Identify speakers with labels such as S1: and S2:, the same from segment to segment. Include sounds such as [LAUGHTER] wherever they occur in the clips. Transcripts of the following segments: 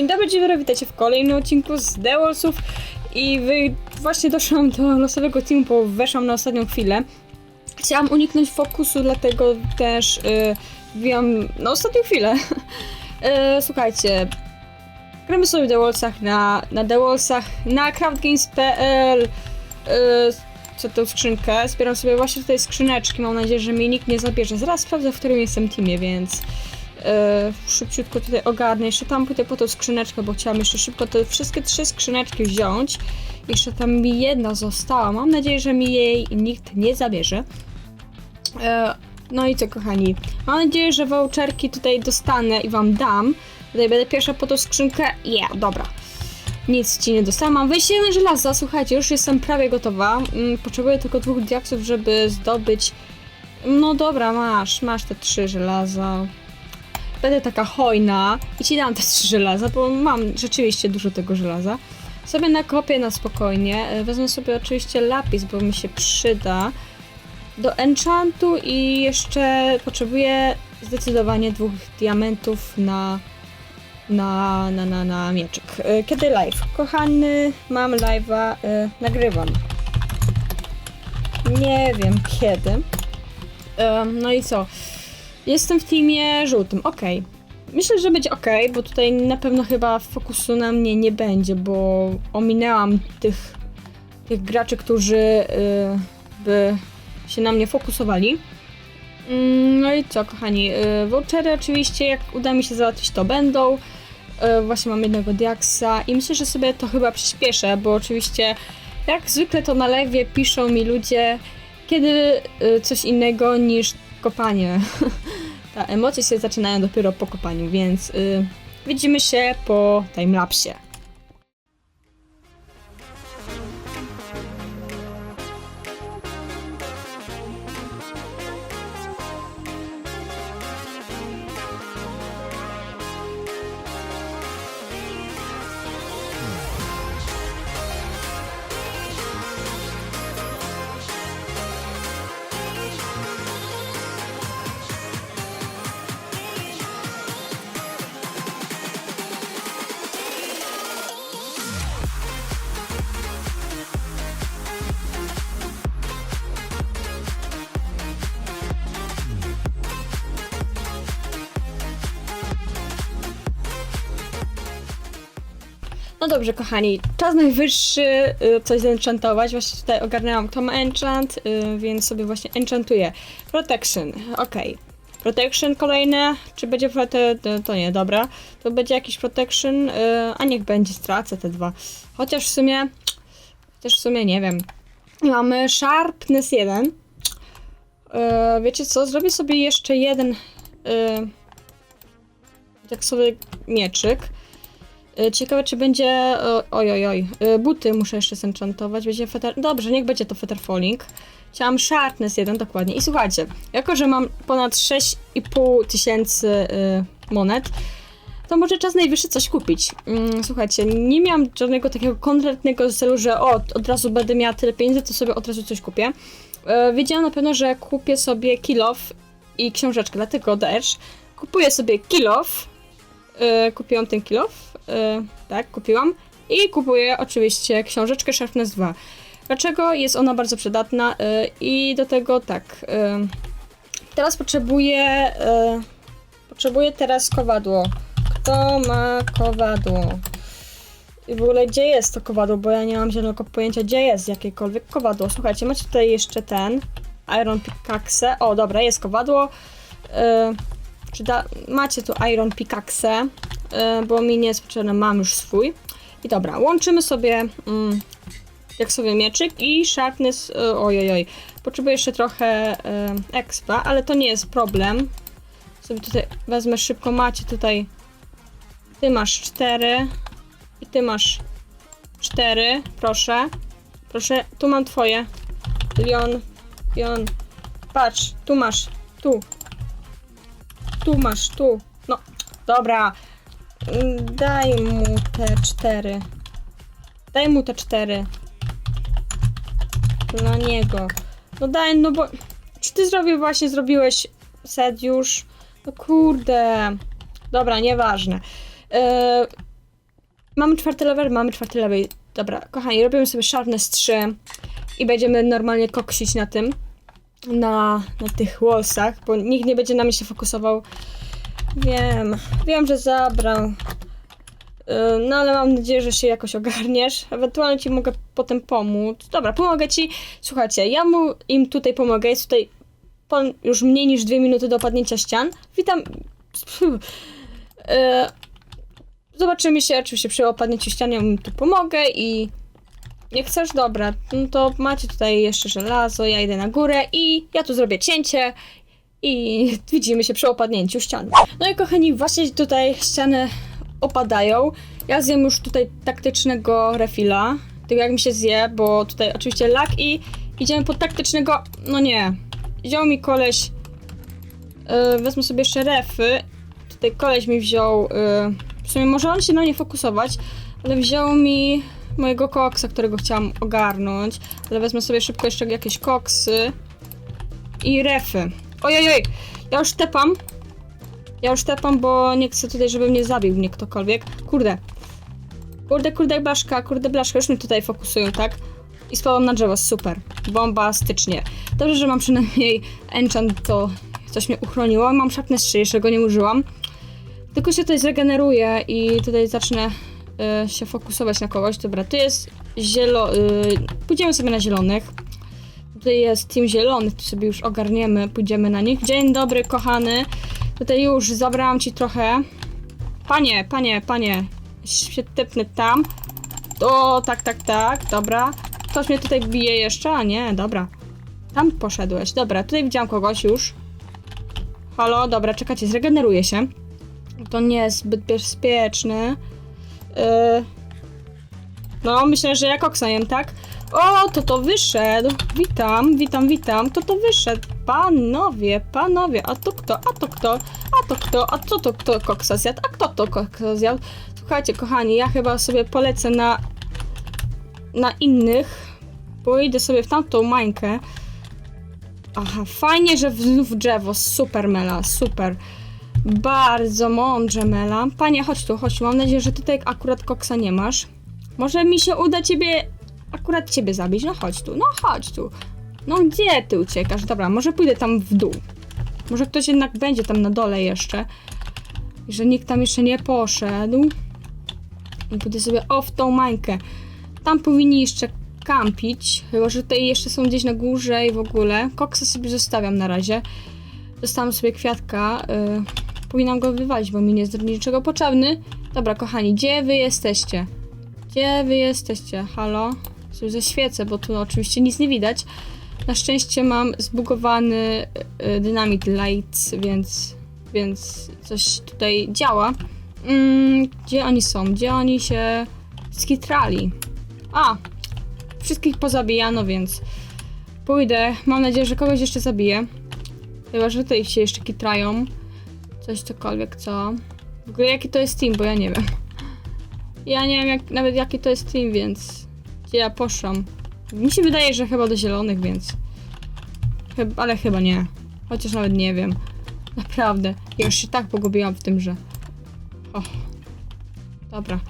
S1: Dzień dobry, dzień witajcie w kolejnym odcinku z The Wallsów i wy właśnie doszłam do losowego teamu, bo weszłam na ostatnią chwilę. Chciałam uniknąć fokusu, dlatego też y, wbijam na ostatnią chwilę. [LAUGHS] y, słuchajcie, gramy sobie w The Wallsach na, na The na craftgames.pl y, co tą skrzynkę. Zbieram sobie właśnie tutaj skrzyneczki, mam nadzieję, że mnie nikt nie zabierze. Zaraz sprawdzę, w którym jestem teamie, więc... Yy, szybciutko tutaj ogarnę. Jeszcze tam pójdę po tą skrzyneczkę, bo chciałam jeszcze szybko te wszystkie trzy skrzyneczki wziąć. Jeszcze tam mi jedna została. Mam nadzieję, że mi jej nikt nie zabierze. Yy, no i co, kochani? Mam nadzieję, że voucherki tutaj dostanę i wam dam. Tutaj będę pierwsza po tą skrzynkę. Yeah, dobra. Nic ci nie dostałam. Mam 21 żelaza. Słuchajcie, już jestem prawie gotowa. Mm, potrzebuję tylko dwóch diaksów, żeby zdobyć. No dobra, masz, masz te trzy żelaza będę taka hojna i ci dam te trzy żelaza, bo mam rzeczywiście dużo tego żelaza. Sobie nakopię na spokojnie. E, Wezmę sobie oczywiście lapis, bo mi się przyda. Do enchantu i jeszcze potrzebuję zdecydowanie dwóch diamentów na na, na, na, na mieczyk. E, Kiedy live? Kochany, mam live'a, e, nagrywam. Nie wiem kiedy. No i co? Jestem w teamie żółtym, okej. Myślę, że będzie ok, bo tutaj na pewno chyba fokusu na mnie nie będzie, bo ominęłam tych, tych graczy, którzy y, by się na mnie fokusowali. Mm, No i co, kochani, y, vouchery oczywiście, jak uda mi się załatwić, to będą. Y, Właśnie mam jednego diaksa i myślę, że sobie to chyba przyspieszę, bo oczywiście jak zwykle to na lewie piszą mi ludzie, kiedy y, coś innego niż kopanie. [LAUGHS] Ta emocje się zaczynają dopiero po kopaniu, więc y, widzimy się po timelapsie. No dobrze, kochani, czas najwyższy y, coś zenchantować. Właśnie tutaj ogarnęłam Tom Enchant, y, więc sobie właśnie enchantuję. Protection, okej. Protection kolejne, czy będzie prote... to- nie, dobra. To będzie jakiś protection, y, a niech będzie, stracę te dwa. Chociaż w sumie, chociaż w sumie nie wiem. Mamy Sharpness 1. Y, wiecie co, zrobię sobie jeszcze jeden, y, tak sobie mieczyk. Y, Ciekawe, czy będzie. Oj, oj, oj. Y, Buty muszę jeszcze zenchantować. Będzie feather. Dobrze, niech będzie to feather falling. Chciałam sharpness 1 dokładnie. I słuchajcie, jako że mam ponad 6,5 tysięcy y, monet, to może czas najwyższy coś kupić. Mm, Słuchajcie, nie miałam żadnego takiego konkretnego celu, że o, od razu będę miała tyle pieniędzy, to sobie od razu coś kupię. Wiedziałam na pewno, że kupię sobie kill off i książeczkę, dlatego też kupuję sobie. E, Kupiłam ten. E, tak, kupiłam. I kupuję oczywiście książeczkę Sharpness 2. Dlaczego? Jest ona bardzo przydatna e, i do tego tak. e, Teraz potrzebuję. Potrzebuję teraz kowadło. Kto ma kowadło? I w ogóle gdzie jest to kowadło, bo ja nie mam zielonego pojęcia, gdzie jest jakiekolwiek kowadło. Słuchajcie, macie tutaj jeszcze ten Iron Pickaxe. O, dobra, jest kowadło. Czy da, macie tu Iron Pickaxe, bo mi nie jest potrzebne, mam już swój. I dobra, łączymy sobie mm, jak sobie mieczyk i sharpness, e, ojojoj. Potrzebuję jeszcze trochę e, expa, ale to nie jest problem. Sobie tutaj wezmę szybko, macie tutaj, ty masz cztery i ty masz cztery, proszę. Proszę, tu mam twoje. Lion, Lion, patrz, tu masz, tu, tu masz, tu. No, dobra. Daj mu te cztery. Daj mu te cztery. Dla niego. No daj, no bo... Czy ty zrobił właśnie, zrobiłeś set już? No kurde. Dobra, nieważne. E, Mamy czwarty level, mamy czwarty level. Dobra, kochani, robimy sobie sharpness 3 i będziemy normalnie koksić na tym, na, na tych wallsach, bo nikt nie będzie na mnie się fokusował. Wiem, wiem, że zabrał. Yy, No ale mam nadzieję, że się jakoś ogarniesz. Ewentualnie ci mogę potem pomóc. Dobra, pomogę ci. Słuchajcie, ja mu im tutaj pomogę. Jest tutaj pon- już mniej niż dwie minuty do opadnięcia ścian. Witam. Yy, Zobaczymy się oczywiście przy opadnięciu ścian. Ja im tu pomogę i. Nie chcesz? Dobra, no to macie tutaj jeszcze żelazo, ja idę na górę i ja tu zrobię cięcie i widzimy się przy opadnięciu ścian. No i kochani, właśnie tutaj ściany opadają. Ja zjem już tutaj taktycznego refila, tego jak mi się zje, bo tutaj oczywiście lak i idziemy po taktycznego, no nie, wziął mi koleś, yy, wezmę sobie jeszcze refy, tutaj koleś mi wziął, yy, w sumie może on się na mnie fokusować, ale wziął mi mojego koksa, którego chciałam ogarnąć, ale wezmę sobie szybko jeszcze jakieś koksy i refy. Ojojoj, ja już tepam. Ja już tepam, bo nie chcę tutaj, żeby mnie zabił mnie ktokolwiek. Kurde. Kurde, kurde, blaszka, kurde, blaszka. Już mnie tutaj fokusują, tak? I spadłam na drzewo, super. Bombastycznie. Dobrze, że mam przynajmniej enchant, to coś mnie uchroniło. Mam sharpness 3, jeszcze go nie użyłam. Tylko się tutaj zregeneruję i tutaj zacznę y, się fokusować na kogoś. Dobra, tu jest zielo... Y, pójdziemy sobie na zielonych. Tutaj jest team zielonych, tu sobie już ogarniemy, pójdziemy na nich. Dzień dobry, kochany. Tutaj już zabrałam ci trochę. Panie, panie, panie. Tepnę tam. O, tak, tak, tak, dobra. Ktoś mnie tutaj bije jeszcze? A nie, dobra. Tam poszedłeś. Dobra, tutaj widziałam kogoś już. Halo, dobra, czekajcie, zregeneruje się. To nie jest zbyt bezpieczne. Yy... No, myślę, że jak oksajem, tak? O, to to wyszedł. Witam, witam, witam. To to wyszedł. Panowie, panowie, a to kto? A to kto? A to kto? A co to kto koksa zjadł? A kto to koksa zjadł? Słuchajcie, kochani, ja chyba sobie polecę na na innych. Pójdę sobie w tamtą mańkę. Aha, fajnie, że znów drzewo. Super, Mela, super. Bardzo mądrze, Mela. Panie, chodź tu, chodź tu. Mam nadzieję, że tutaj akurat koksa nie masz. Może mi się uda ciebie, akurat ciebie zabić. No chodź tu, no chodź tu. No gdzie ty uciekasz? Dobra, może pójdę tam w dół. Może ktoś jednak będzie tam na dole jeszcze. Że nikt tam jeszcze nie poszedł. I pójdę sobie o w tą mańkę. Tam powinni jeszcze kampić. Chyba, że tutaj jeszcze są gdzieś na górze i w ogóle. Koksa sobie zostawiam na razie. Dostałam sobie kwiatka. Yy, powinnam go wywalić, bo mi nie jest niczego potrzebny. Dobra, kochani, gdzie wy jesteście? Gdzie wy jesteście? Halo? Sobie zaświecę, bo tu oczywiście nic nie widać. Na szczęście mam zbugowany y, Dynamite Lights, więc, więc coś tutaj działa. Mm, gdzie oni są? Gdzie oni się skitrali? A! Wszystkich pozabijano, więc pójdę. Mam nadzieję, że kogoś jeszcze zabiję. Chyba, że tutaj się jeszcze kitrają. Coś cokolwiek, co? W ogóle jaki to jest team, bo ja nie wiem. Ja nie wiem jak, nawet jaki to jest team, więc gdzie ja poszłam. Mi się wydaje, że chyba do zielonych, więc ale chyba nie. Chociaż nawet nie wiem. [LAUGHS] Naprawdę. Ja już się tak pogubiłam w tym, że... O. Dobra.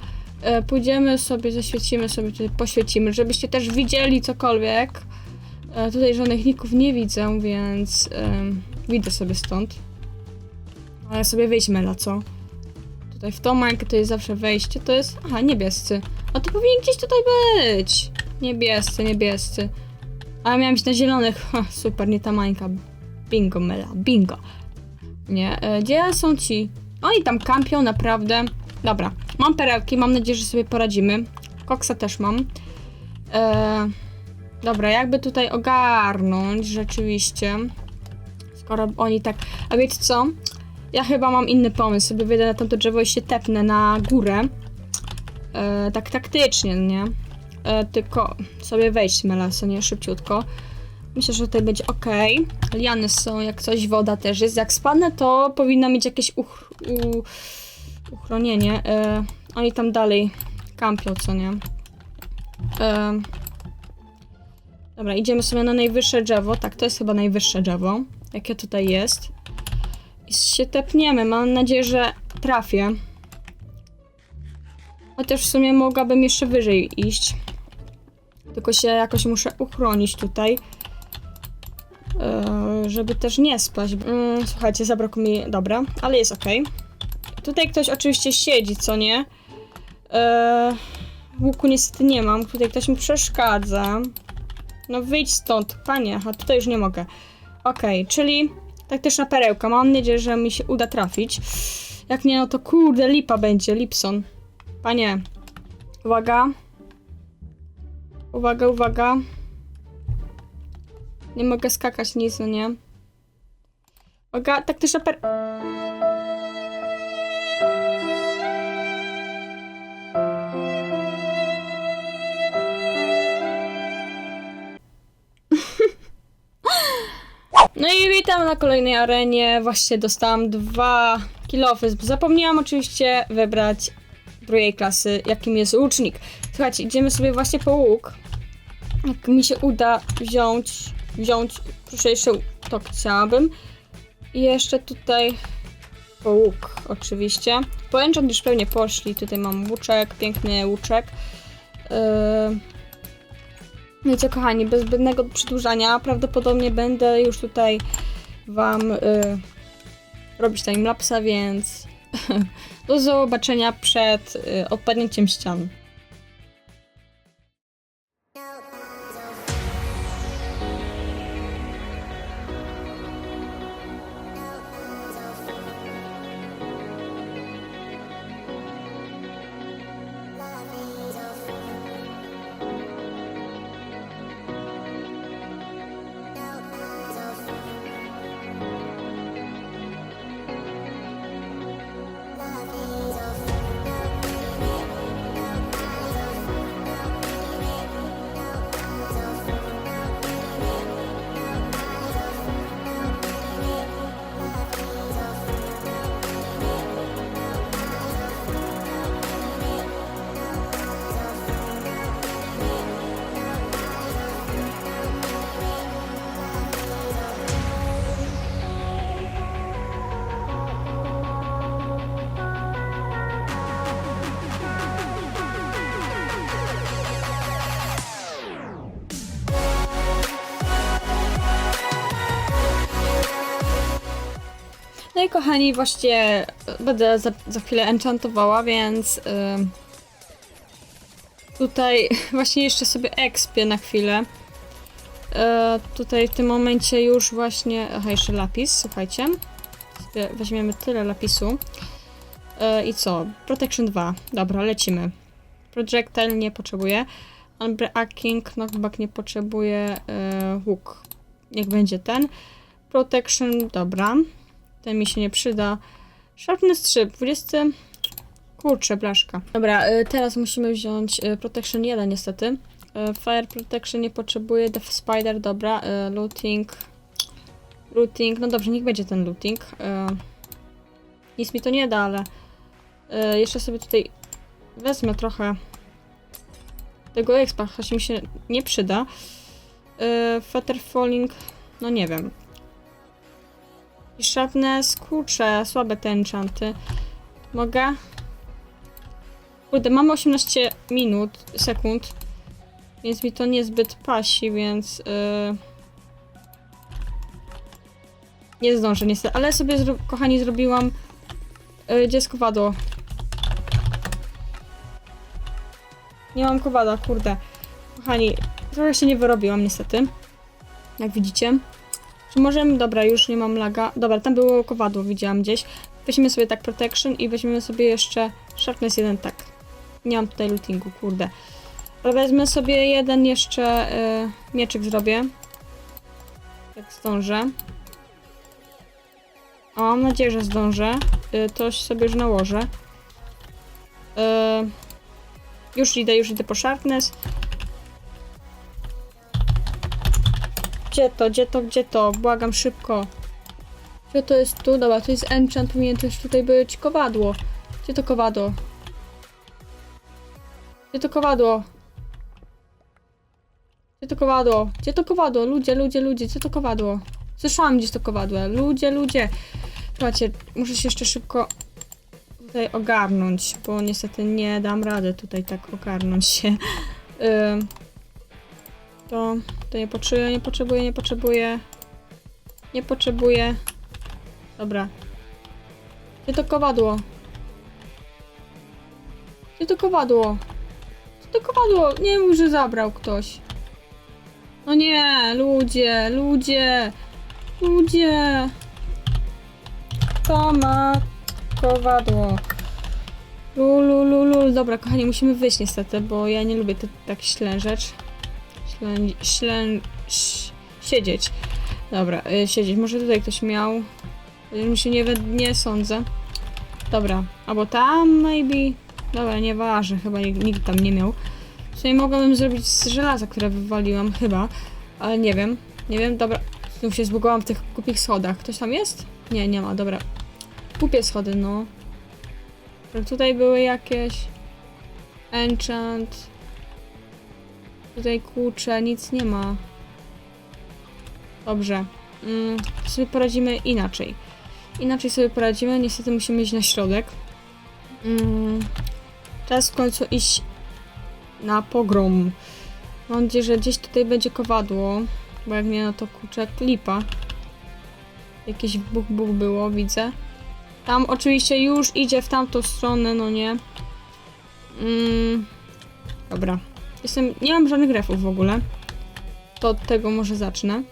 S1: E, pójdziemy sobie, zaświecimy sobie, tutaj poświecimy, żebyście też widzieli cokolwiek. E, tutaj żadnych ników nie widzę, więc em, widzę sobie stąd. Ale sobie wyjdźmy na co? Tutaj w tą mańkę to jest zawsze wejście, to jest... Aha, niebiescy. A to powinien gdzieś tutaj być. Niebiescy, niebiescy. A ja miałem być na zielonych. Ha, super, nie ta mańka. Bingo, mela, bingo. Nie, e, gdzie są ci? Oni tam kampią, naprawdę. Dobra, mam perełki, mam nadzieję, że sobie poradzimy. Koksa też mam. E, dobra, jakby tutaj ogarnąć rzeczywiście. Skoro oni tak... A wiecie co? Ja chyba mam inny pomysł. Sobie wyjdę na tamto drzewo i się tepnę na górę. E, tak taktycznie, nie? E, tylko sobie wejść Melaso, nie? Szybciutko. Myślę, że tutaj będzie ok. Liany są, jak coś, woda też jest. Jak spadnę, to powinna mieć jakieś uch u uchronienie. E, oni tam dalej kampią, co nie? E, dobra, idziemy sobie na najwyższe drzewo. Tak, to jest chyba najwyższe drzewo. Jakie tutaj jest. I się tepniemy. Mam nadzieję, że trafię. Chociaż w sumie mogłabym jeszcze wyżej iść. Tylko się jakoś muszę uchronić tutaj. Eee, żeby też nie spać. Mm, słuchajcie, zabrakło mi. Dobra, ale jest ok. Tutaj ktoś oczywiście siedzi, co nie? Eee, łuku niestety nie mam. Tutaj ktoś mi przeszkadza. No wyjdź stąd, panie. Aha, tutaj już nie mogę. Okej, czyli taktyczna perełka. Mam nadzieję, że mi się uda trafić. Jak nie, no to kurde, lipa będzie, Lipson. Panie, uwaga. Uwaga, uwaga. Nie mogę skakać nic, no nie? Uwaga, taktyczna per... No i witam na kolejnej arenie. Właśnie dostałam dwa kilofy. Zapomniałam oczywiście wybrać drugiej klasy, jakim jest łucznik. Słuchajcie, idziemy sobie właśnie po łuk. Jak mi się uda wziąć, wziąć, proszę jeszcze, to chciałabym. I jeszcze tutaj po łuk, oczywiście. Po enchant już pewnie poszli. Tutaj mam łuczek, piękny łuczek. Yy... No i co kochani, bez zbędnego przedłużania prawdopodobnie będę już tutaj wam y, robić timelapsa, więc do zobaczenia przed y, odpadnięciem ścian. Kochani, właśnie będę za, za chwilę enchantowała, więc tutaj [LAUGHS] właśnie jeszcze sobie expię na chwilę. Y, tutaj w tym momencie już właśnie, aha jeszcze lapis, słuchajcie. Sobie weźmiemy tyle lapisu. Y, I co? Protection 2. Dobra, lecimy. Projectile nie potrzebuję. Unbreaking, knockback nie potrzebuje. Y, łuk. Niech będzie ten. Protection, dobra. Ten mi się nie przyda. Sharpness 3, 20. Kurczę, blaszka. Dobra, y, teraz musimy wziąć y, Protection 1 niestety. Y, Fire Protection nie potrzebuje. Death Spider, dobra. Looting. Looting, no dobrze, niech będzie ten looting. Nic mi to nie da, ale jeszcze sobie tutaj wezmę trochę tego expa, choć mi się nie przyda. Feather Falling, no nie wiem. I Sharpness, kurczę, słabe te enchanty. Mogę? Kurde, mamy 18 minut, sekund. Więc mi to niezbyt pasi, więc... Yy... Nie zdążę niestety, ale sobie, zro kochani, zrobiłam yy, gdzie jest kowadło. Nie mam kowada, kurde. Kochani, trochę się nie wyrobiłam niestety. Jak widzicie. Czy możemy, dobra, już nie mam laga. Dobra, tam było kowadło, widziałam gdzieś. Weźmiemy sobie tak protection i weźmiemy sobie jeszcze sharpness 1, tak. Nie mam tutaj lootingu, kurde. Ale wezmę sobie jeden jeszcze y, mieczyk zrobię. Jak zdążę. A mam nadzieję, że zdążę. Y, to sobie już nałożę. Y, już idę, już idę po sharpness. Gdzie to, gdzie to, gdzie to? Błagam szybko. Gdzie to jest tu? Dobra, to jest enchant, powinien też tutaj być kowadło. Gdzie to kowadło? Gdzie to kowadło? Gdzie to kowadło? Gdzie to kowadło? Ludzie, ludzie, ludzie, gdzie to kowadło? Słyszałam gdzieś to kowadło. Ludzie, ludzie. Słuchajcie, muszę się jeszcze szybko tutaj ogarnąć, bo niestety nie dam rady tutaj tak ogarnąć się. [LAUGHS] Ym, to, to nie potrzebuję, nie potrzebuję, nie potrzebuję. Nie potrzebuję. Dobra. Gdzie to kowadło? Gdzie to kowadło? Gdzie to kowadło? Nie mów, że zabrał ktoś. No nie, ludzie, ludzie, ludzie. To ma kowadło. Lulu, lulu. Dobra, kochani, musimy wyjść niestety, bo ja nie lubię te, tak ślężeć. Ślę, siedzieć. Dobra, y, siedzieć. Może tutaj ktoś miał. Y, Mi się nie, nie sądzę. Dobra, albo tam maybe. Dobra, nieważne, chyba nikt, tam nie miał. Tutaj mogłabym zrobić z żelaza, które wywaliłam, chyba. Ale nie wiem, nie wiem, dobra. Znów się zbugałam w tych głupich schodach. Ktoś tam jest? Nie, nie ma, dobra. Głupie schody, no. Tutaj były jakieś... Enchant. Tutaj kłucze, nic nie ma. Dobrze. Mm, sobie poradzimy inaczej. Inaczej sobie poradzimy, niestety musimy iść na środek. Mm, czas w końcu iść na pogrom. Mam nadzieję, że gdzieś tutaj będzie kowadło, bo jak nie, no to kurczę lipa. Jakieś buch buch było, widzę. Tam oczywiście już idzie w tamtą stronę, no nie. Mm, dobra. Jestem, nie mam żadnych refów w ogóle. To od tego może zacznę.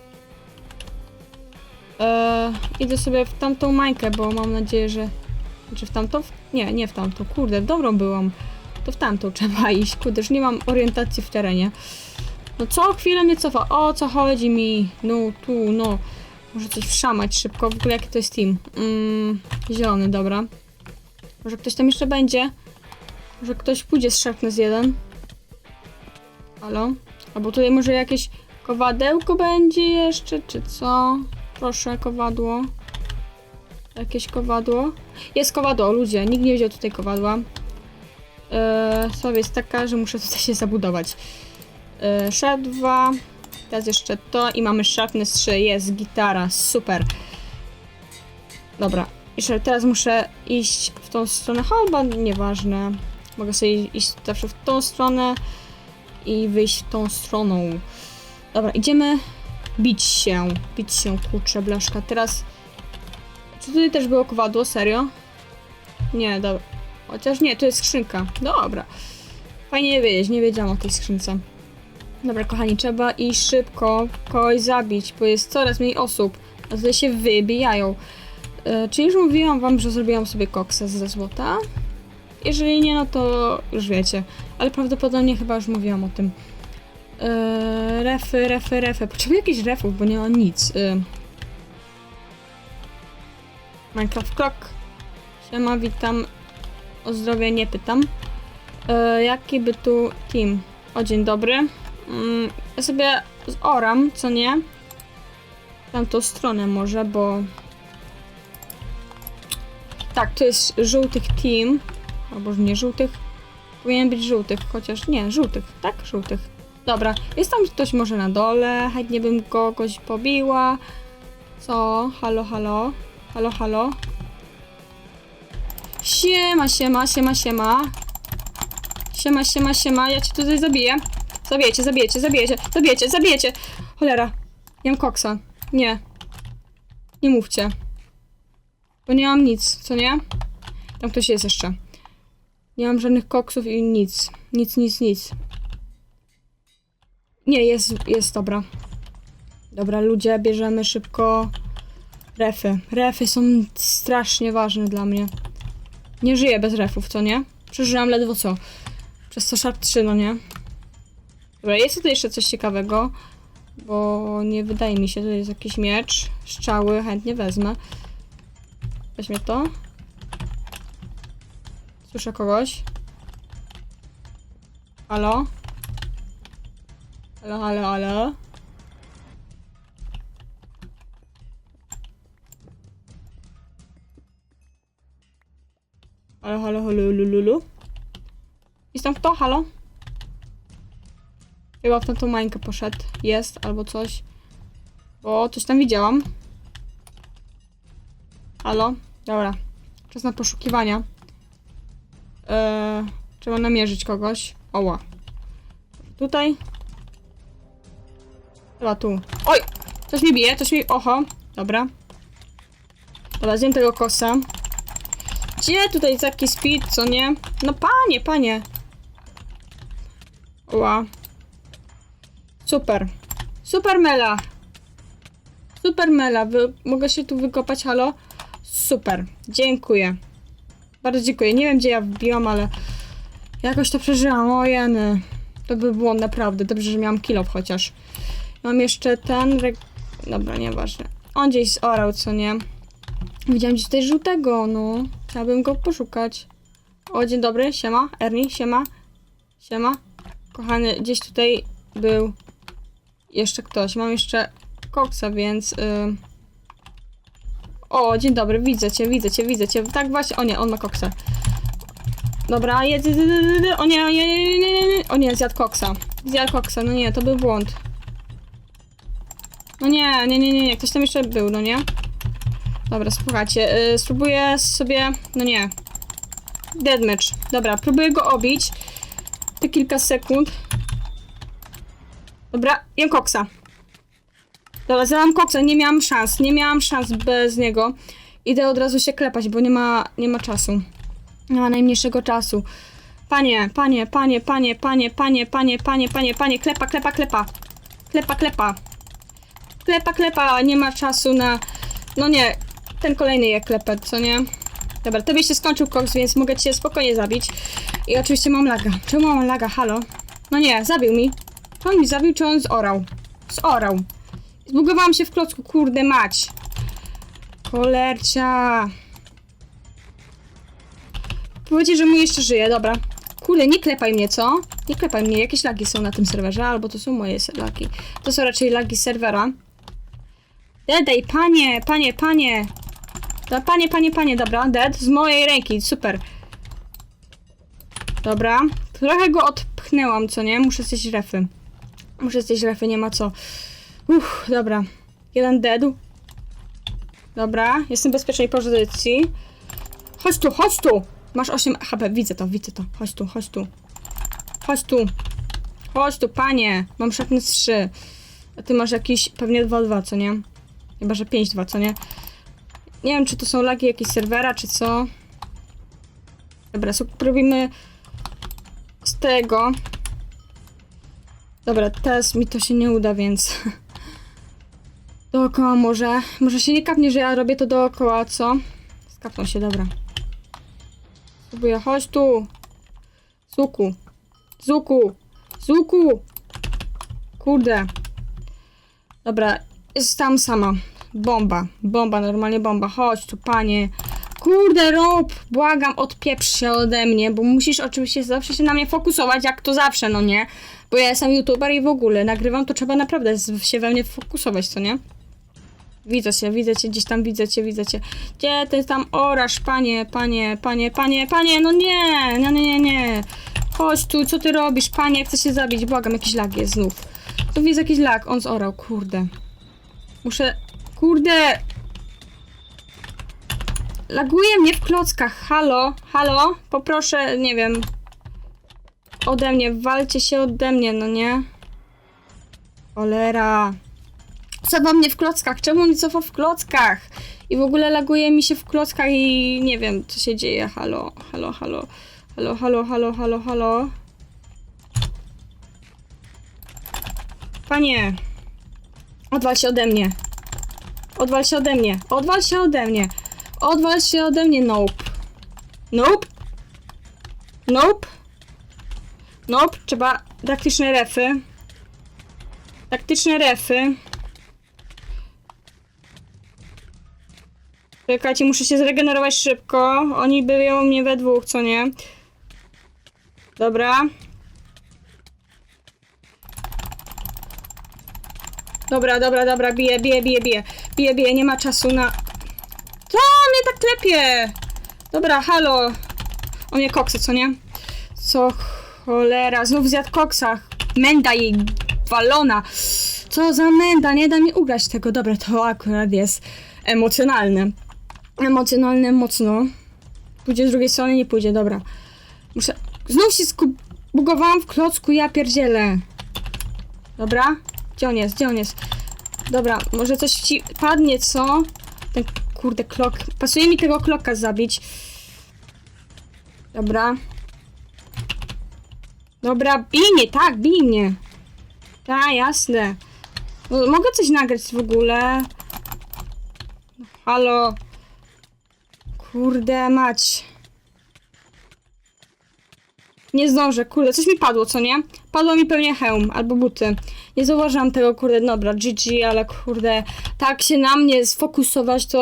S1: Eee, idę sobie w tamtą mańkę, bo mam nadzieję, że... Czy w tamtą? Nie, nie w tamtą. Kurde, dobrą byłam. To w tamtą [LAUGHS] trzeba iść. Kurde, już nie mam orientacji w terenie. No co chwilę mnie cofa. O co chodzi mi? No tu, no. Może coś wszamać szybko. W ogóle jaki to jest team? Mm, zielony, dobra. Może ktoś tam jeszcze będzie? Może ktoś pójdzie z Sharpness 1? Halo? Albo tutaj może jakieś kowadełko będzie jeszcze, czy co? Proszę, kowadło. Jakieś kowadło? Jest kowadło, ludzie. Nikt nie wziął tutaj kowadła. Eee, Sprawa jest taka, że muszę tutaj się zabudować. Eee, Sharp 2. Teraz jeszcze to i mamy Sharpness 3. Jest gitara, super. Dobra. Jeszcze teraz muszę iść w tą stronę. Chyba nieważne. Mogę sobie iść zawsze w tą stronę i wyjść tą stroną. Dobra, idziemy bić się. Bić się, kurczę, blaszka. Teraz... Czy tutaj też było kowadło? Serio? Nie, dobra. Chociaż nie, to jest skrzynka. Dobra. Fajnie wiedzieć, nie wiedziałam o tej skrzynce. Dobra, kochani, trzeba iść szybko kogoś zabić, bo jest coraz mniej osób. A tutaj się wybijają. E, czy już mówiłam wam, że zrobiłam sobie koksa ze złota? Jeżeli nie, no to już wiecie. Ale prawdopodobnie chyba już mówiłam o tym. E, refy, refy, refy. Potrzebuję jakichś refów, bo nie ma nic. E, Minecraft Clock. Siema, witam. O zdrowie nie pytam. E, jaki by tu team? O, dzień dobry. Mm, ja sobie oram, co nie? Tamtą stronę może, bo... Tak, to jest żółtych team. Albo nie żółtych. Powinien być żółtych, chociaż nie, żółtych, tak? Żółtych. Dobra, jest tam ktoś może na dole, chętnie bym kogoś pobiła. Co? Halo, halo? Halo, halo? Siema, siema, siema, siema. Siema, siema, siema, ja cię tutaj zabiję. Zabijecie, zabijecie, zabijecie, zabijecie, zabijecie. Cholera, mam koksa. Nie. Nie mówcie. Bo nie mam nic, co nie? Tam ktoś jest jeszcze. Nie mam żadnych koksów i nic. Nic, nic, nic. Nie, jest, jest, dobra. Dobra, ludzie, bierzemy szybko refy. Refy są strasznie ważne dla mnie. Nie żyję bez refów, co nie? Przeżyłam ledwo co. Przez to Sharp 3, no nie? Dobra, jest tutaj jeszcze coś ciekawego, bo nie wydaje mi się, że jest jakiś miecz, strzały, chętnie wezmę. Weźmie to. Słyszę kogoś. Halo? Halo, halo, halo? Halo, halo, halo, lulu. Jest tam kto? Halo? Chyba w tamtą mańkę poszedł. Jest, albo coś. Bo coś tam widziałam. Halo? Dobra. Czas na poszukiwania. E, trzeba namierzyć kogoś. Oła. Tutaj. Chyba tu. Oj! Coś mi bije, coś mi... Oho. Dobra. Dobra, zjem tego kosa. Gdzie tutaj taki speed, co nie? No panie, panie. Ła. Super. Super mela. Super mela. Wy... Mogę się tu wykopać, halo? Super. Dziękuję. Bardzo dziękuję. Nie wiem, gdzie ja wbiłam, ale jakoś to przeżyłam. O. To by było naprawdę. Dobrze, że miałam kilo chociaż. Mam jeszcze ten... Reg... Dobra, nieważne. On gdzieś zorał, co nie? Widziałam gdzieś tutaj żółtego, no. Chciałabym go poszukać. O, dzień dobry. Siema. Ernie, siema. Siema. Kochany, gdzieś tutaj był jeszcze ktoś. Mam jeszcze koksa, więc... ym. O, dzień dobry, widzę cię, widzę cię, widzę cię. Tak właśnie, o nie, on ma koksa. Dobra, jedz, o nie, o nie, nie, nie, nie, nie, o nie, zjadł koksa. Zjadł koksa, no nie, to był błąd. No nie, nie, nie, nie, nie, ktoś tam jeszcze był, no nie? Dobra, słuchajcie, yy, spróbuję sobie, no nie. Deadmatch. Dobra, próbuję go obić. Te kilka sekund. Dobra, jem koksa. Dobra, zadam koksa, nie miałam szans, nie miałam szans bez niego. Idę od razu się klepać, bo nie ma, nie ma czasu. Nie ma najmniejszego czasu. Panie, panie, panie, panie, panie, panie, panie, panie, panie, panie, klepa, klepa, klepa. Klepa, klepa. Klepa, klepa, nie ma czasu na... No nie, ten kolejny je klepet, co nie? Dobra, tobie się skończył koks, więc mogę cię spokojnie zabić. I oczywiście mam laga. Czemu mam laga? Halo? No nie, zabił mi. On mi zabił, czy on zorał? Zorał. Zbugowałam się w klocku, kurde mać. Kolercia. Powiedzcie, że mu jeszcze żyje, dobra. Kurde, nie klepaj mnie, co? Nie klepaj mnie, jakieś lagi są na tym serwerze, albo to są moje lagi. To są raczej lagi serwera. Dedej, panie, panie, panie. Da, panie, panie, panie, dobra, dead, z mojej ręki, super. Dobra, trochę go odpchnęłam, co nie? Muszę zjeść refy. Muszę zjeść refy, nie ma co. Uff, dobra. Jeden dead. Dobra, jestem w bezpiecznej pozycji. Chodź tu, chodź tu! Masz 8 HP, widzę to, widzę to. Chodź tu, chodź tu. Chodź tu. Chodź tu, panie. Mam sharpness 3. A ty masz jakiś pewnie 2-2, co nie? Chyba, że 5-2, co nie? Nie wiem, czy to są lagi jakieś serwera, czy co. Dobra, spróbujmy z tego. Dobra, teraz mi to się nie uda, więc... [LAUGHS] Dookoła może. Może się nie kapnie, że ja robię to dookoła, co? Skapną się, dobra. Spróbuję, chodź tu. Zuku. Zuku. Zuku. Kurde. Dobra, jest tam sama. Bomba. Bomba, normalnie bomba. Chodź tu, panie. Kurde, Rob, błagam, odpieprz się ode mnie, bo musisz oczywiście zawsze się na mnie fokusować, jak to zawsze, no nie? Bo ja jestem youtuber i w ogóle nagrywam, to trzeba naprawdę się we mnie fokusować, co nie? Widzę cię, widzę cię, gdzieś tam widzę cię, widzę cię. Gdzie ty tam orasz, panie, panie, panie, panie, panie, no nie, nie, nie, nie, nie. Chodź tu, co ty robisz, panie, chcę się zabić, błagam, jakiś lag jest znów. Tu jest jakiś lag, on zorał, kurde. Muszę, kurde. Laguje mnie w klockach, halo, halo, poproszę, nie wiem. Ode mnie, walcie się ode mnie, no nie? Cholera. Cofa mnie w klockach, czemu mnie cofa w klockach? I w ogóle laguje mi się w klockach i nie wiem, co się dzieje, halo, halo, halo. Halo, halo, halo, halo, halo. Panie. Odwal się ode mnie. Odwal się ode mnie. Odwal się ode mnie. Odwal się ode mnie, nope. Nope. Nope. Nope. Trzeba taktyczne refy. Taktyczne refy. Czekajcie, muszę się zregenerować szybko. Oni byją mnie we dwóch, co nie? Dobra. Dobra, dobra, dobra, bije, bije, bije, bije. Bije, bije, nie ma czasu na... Co mnie tak klepie? Dobra, halo. O mnie koksa, co nie? Co cholera, znów zjadł koksa. Menda jej walona. Co za menda, nie da mi ugrać tego. Dobra, to akurat jest emocjonalne. Emocjonalne mocno. Pójdzie z drugiej strony, nie pójdzie, dobra. Muszę... Znów się zbugowałam w klocku, ja pierdzielę. Dobra. Gdzie on jest? Gdzie on jest? Dobra, może coś ci padnie, co? Ten kurde klok. Pasuje mi tego kloka zabić. Dobra. Dobra, bij tak, bij. Tak, jasne. No, mogę coś nagrać w ogóle? Halo. Kurde mać. Nie zdążę, kurde, coś mi padło, co nie? Padło mi pewnie hełm albo buty. Nie zauważyłam tego, kurde, dobra, GG, ale kurde, tak się na mnie sfokusować, to...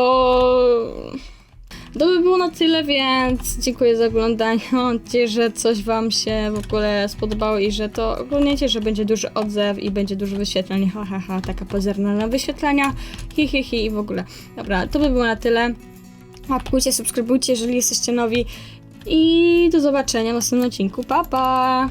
S1: To by było na tyle, więc dziękuję za oglądanie. [LAUGHS] Mam nadzieję, że coś Wam się w ogóle spodobało i że to oglądniecie, że będzie duży odzew i będzie dużo wyświetleń. Ha, ha, ha, taka pozerna na wyświetlenia. Hi, hi, hi i w ogóle. Dobra, to by było na tyle. Łapkujcie, subskrybujcie, jeżeli jesteście nowi. I do zobaczenia w następnym odcinku. Pa, pa!